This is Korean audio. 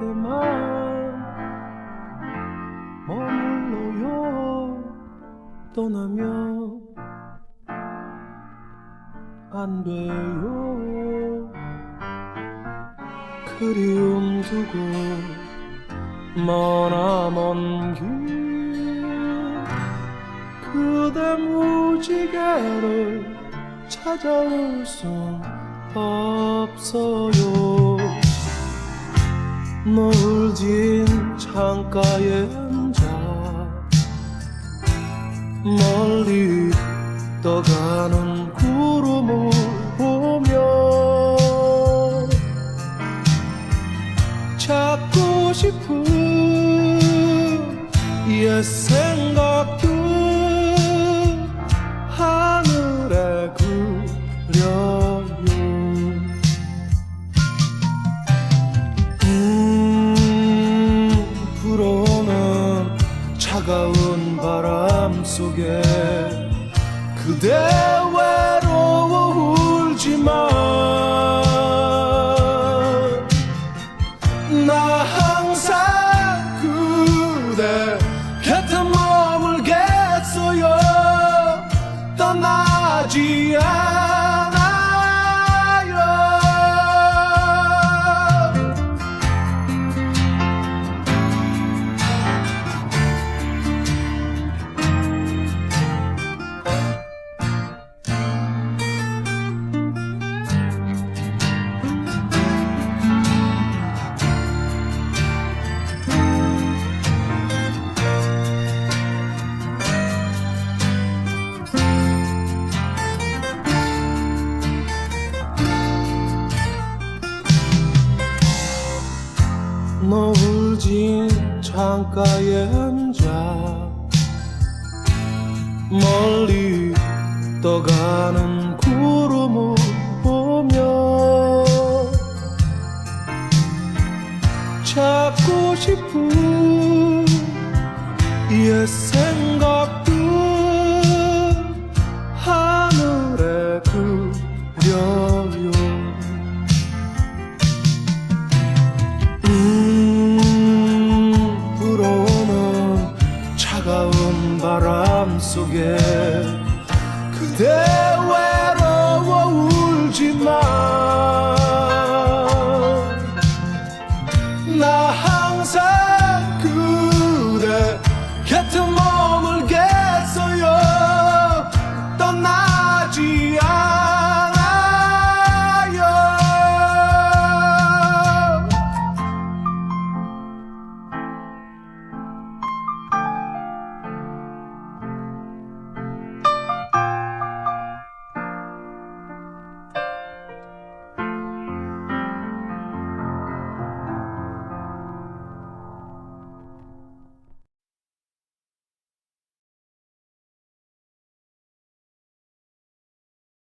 곁에만 머물러요. 떠나면 안 돼요. 그리움 두고 머나 먼 길. 그대 무지개를 찾아올 순 없어요 노을 진 창가에 앉아 멀리 떠가는 구름을 보며 찾고 싶은 옛 생각 차가운 바람 속에 그대 노을 진 창가에 앉아 멀리 떠가는 구름을 보며 찾고 싶은 옛 생각 마음속에 그대와